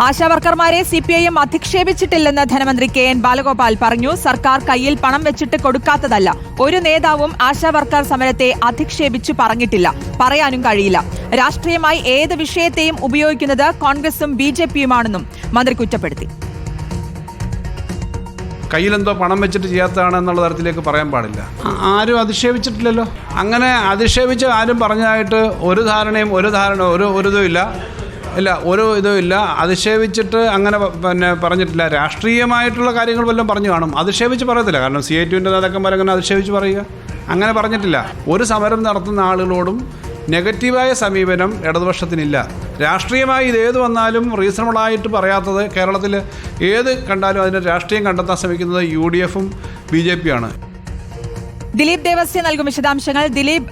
ആശാവർക്കർമാരെ C P I M അധിക്ഷേപിച്ചിട്ടില്ലെന്ന് ധനമന്ത്രി K N Balagopal പറഞ്ഞു. സർക്കാർ കയ്യിൽ പണം വെച്ചിട്ട് കൊടുക്കാത്തതല്ല. ഒരു നേതാവും ആശാവർക്കർ സമരത്തെ അധിക്ഷേപിച്ചു പറഞ്ഞിട്ടില്ല. പറയാനും കഴിയില്ല. രാഷ്ട്രീയമായി ഏത് വിഷയത്തെയും ഉപയോഗിക്കുന്നത് കോൺഗ്രസും ബി ജെ പിയുമാണെന്നും മന്ത്രി കുറ്റപ്പെടുത്തി. കയ്യിലെന്തോ പണം വെച്ചിട്ട് ചെയ്യാത്തതാണ് എന്നുള്ള തരത്തിലേക്ക് പറയാൻ പാടില്ല. ആരും അധിക്ഷേപിച്ചിട്ടില്ലല്ലോ. അങ്ങനെ അധിക്ഷേപിച്ച് ആരും പറഞ്ഞതായിട്ട് ഒരു ധാരണയും ഒരു ധാരണ ഒരു ഒരു ഇല്ല. ഇല്ല ഒരു ഇതും ഇല്ല. അധിക്ഷേപിച്ചിട്ട് അങ്ങനെ പിന്നെ പറഞ്ഞിട്ടില്ല. രാഷ്ട്രീയമായിട്ടുള്ള കാര്യങ്ങൾ വല്ലതും പറഞ്ഞു കാണും. അധിക്ഷേപിച്ച് പറയത്തില്ല. കാരണം സി ഐ ടുവിന്റെ നേതാക്കന്മാരങ്ങനെ അധിക്ഷേപിച്ച് പറയുക. അങ്ങനെ പറഞ്ഞിട്ടില്ല. ഒരു സമരം നടത്തുന്ന ആളുകളോടും നെഗറ്റീവായ സമീപനം ഇടതുപക്ഷത്തിനില്ല. രാഷ്ട്രീയമായി ഇത് ഏത് വന്നാലും റീസണബിളായിട്ട് പറയാത്തത് കേരളത്തിൽ ഏത് കണ്ടാലും അതിന് രാഷ്ട്രീയം കണ്ടെത്താൻ ശ്രമിക്കുന്നത് യു ഡി എഫും ബി ജെ പിയാണ് ദിലീപ് ദേവസ്യ നൽകും വിശദാംശങ്ങൾ. ദിലീപ്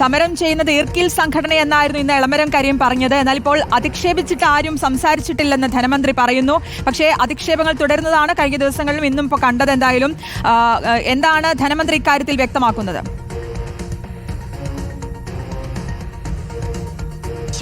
സമരം ചെയ്യുന്നത് ഈർക്കിൽ സംഘടന എന്നായിരുന്നു ഇന്ന് എളമരം കാര്യം പറഞ്ഞത്. എന്നാൽ ഇപ്പോൾ അധിക്ഷേപിച്ചിട്ട് ആരും സംസാരിച്ചിട്ടില്ലെന്ന് ധനമന്ത്രി പറയുന്നു. പക്ഷേ അധിക്ഷേപങ്ങൾ തുടരുന്നതാണ് കഴിഞ്ഞ ദിവസങ്ങളിലും ഇന്നും ഇപ്പോൾ കണ്ടത് എന്തായാലും. എന്താണ് ധനമന്ത്രി ഇക്കാര്യത്തിൽ വ്യക്തമാക്കുന്നത്?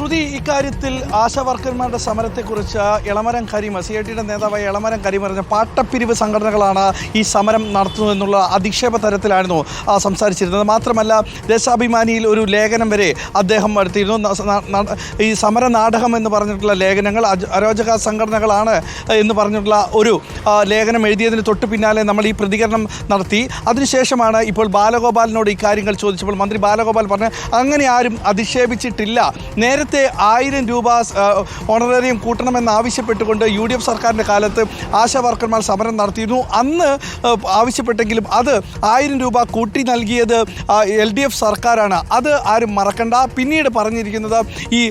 ശ്രുതി ഇക്കാര്യത്തിൽ ആശാവർക്കർമാരുടെ സമരത്തെക്കുറിച്ച് ഇളമരം കരീം സി ഐ ടിയുടെ നേതാവായ ഇളമരം കരീം പറഞ്ഞ പാട്ടപ്പിരിവ് സംഘടനകളാണ് ഈ സമരം നടത്തുന്നതെന്നുള്ള അധിക്ഷേപ തരത്തിലായിരുന്നു സംസാരിച്ചിരുന്നത്. മാത്രമല്ല ദേശാഭിമാനിയിൽ ഒരു ലേഖനം വരെ അദ്ദേഹം എടുത്തിരുന്നു. ന- ന- ന- ഈ സമര നാടകം എന്ന് പറഞ്ഞിട്ടുള്ള ലേഖനങ്ങൾ അരോചക സംഘടനകളാണ് എന്ന് പറഞ്ഞിട്ടുള്ള ഒരു ലേഖനം എഴുതിയതിന് തൊട്ട് പിന്നാലെ നമ്മൾ ഈ പ്രതികരണം നടത്തി. അതിനുശേഷമാണ് ഇപ്പോൾ ബാലഗോപാലിനോട് ഈ കാര്യങ്ങൾ ചോദിച്ചപ്പോൾ മന്ത്രി ബാലഗോപാൽ പറഞ്ഞ് അങ്ങനെ ആരും അധിക്ഷേപിച്ചിട്ടില്ല. നേരത്തെ ആയിരം രൂപ ഓണറേറിയം കൂട്ടണമെന്ന് ആവശ്യപ്പെട്ടുകൊണ്ട് യു ഡി എഫ് സർക്കാരിന്റെ കാലത്ത് ആശാ വർക്കർമാർ സമരം നടത്തിയിരുന്നു. അന്ന് ആവശ്യപ്പെട്ടെങ്കിലും അത് ആയിരം രൂപ കൂട്ടി നൽകിയത് എൽ ഡി എഫ് സർക്കാരാണ്. അത് ആരും മറക്കണ്ട. പിന്നീട് പറഞ്ഞിരിക്കുന്നത് ഈ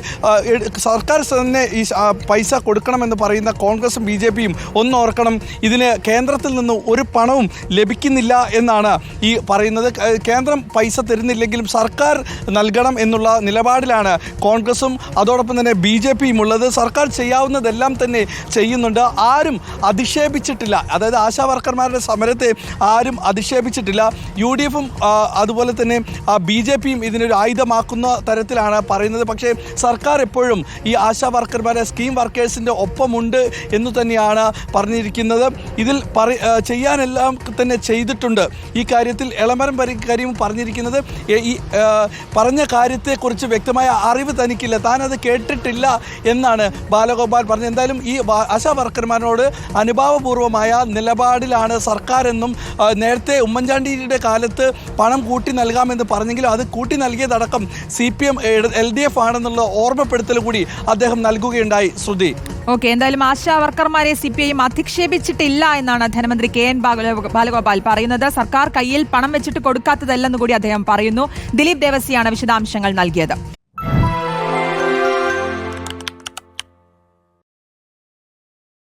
സർക്കാർ തന്നെ ഈ പൈസ കൊടുക്കണമെന്ന് പറയുന്ന കോൺഗ്രസും ബി ജെ പിയും ഒന്നോർക്കണം ഇതിന് കേന്ദ്രത്തിൽ നിന്ന് ഒരു പണവും ലഭിക്കുന്നില്ല എന്നാണ് ഈ പറയുന്നത്. കേന്ദ്രം പൈസ തരുന്നില്ലെങ്കിലും സർക്കാർ നൽകണം എന്നുള്ള നിലപാടിലാണ് കോൺഗ്രസും അതോടൊപ്പം തന്നെ ബി ജെ പിയും ഉള്ളത് സർക്കാർ ചെയ്യാവുന്നതെല്ലാം തന്നെ ചെയ്യുന്നുണ്ട്. ആരും അധിക്ഷേപിച്ചിട്ടില്ല. അതായത് ആശാ വർക്കർമാരുടെ സമരത്തെ ആരും അധിക്ഷേപിച്ചിട്ടില്ല. യു ഡി എഫും അതുപോലെ തന്നെ ബി ജെ പിയും ഇതിനൊരു ആയുധമാക്കുന്ന തരത്തിലാണ് പറയുന്നത്. പക്ഷേ സർക്കാർ എപ്പോഴും ഈ ആശാ വർക്കർമാരെ സ്കീം വർക്കേഴ്സിന്റെ ഒപ്പമുണ്ട് എന്ന് തന്നെയാണ് പറഞ്ഞിരിക്കുന്നത്. ഇതിൽ പറ ചെയ്യാനെല്ലാം തന്നെ ചെയ്തിട്ടുണ്ട്. ഈ കാര്യത്തിൽ ഇളമരം കാര്യം പറഞ്ഞിരിക്കുന്നത്. ഈ പറഞ്ഞ കാര്യത്തെക്കുറിച്ച് വ്യക്തമായ അറിവ് തനിക്കില്ല. താനത് കേട്ടിട്ടില്ല എന്നാണ് ബാലഗോപാൽ പറഞ്ഞത്. എന്തായാലും ഈ ആശാ വർക്കർമാരോട് അനുഭാവപൂർവമായ നിലപാടിലാണ് സർക്കാരെന്നും നേരത്തെ ഉമ്മൻചാണ്ടിയുടെ കാലത്ത് പണം കൂട്ടി നൽകാമെന്ന് പറഞ്ഞെങ്കിലും അത് കൂട്ടി നൽകിയതടക്കം C P M L D F ആണെന്നുള്ള ഓർമ്മപ്പെടുത്തൽ കൂടി അദ്ദേഹം നൽകുകയുണ്ടായി. ശ്രുതി. ഓക്കെ എന്തായാലും ആശാ വർക്കർമാരെ സി പി ഐ അധിക്ഷേപിച്ചിട്ടില്ല എന്നാണ് ധനമന്ത്രി കെ എൻ ബാലഗോപാൽ പറയുന്നത്. സർക്കാർ കയ്യിൽ പണം വെച്ചിട്ട് കൊടുക്കാത്തതല്ലെന്ന് കൂടി അദ്ദേഹം പറയുന്നു. ദിലീപ് ദേവസിയാണ് വിശദാംശങ്ങൾ നൽകിയത്.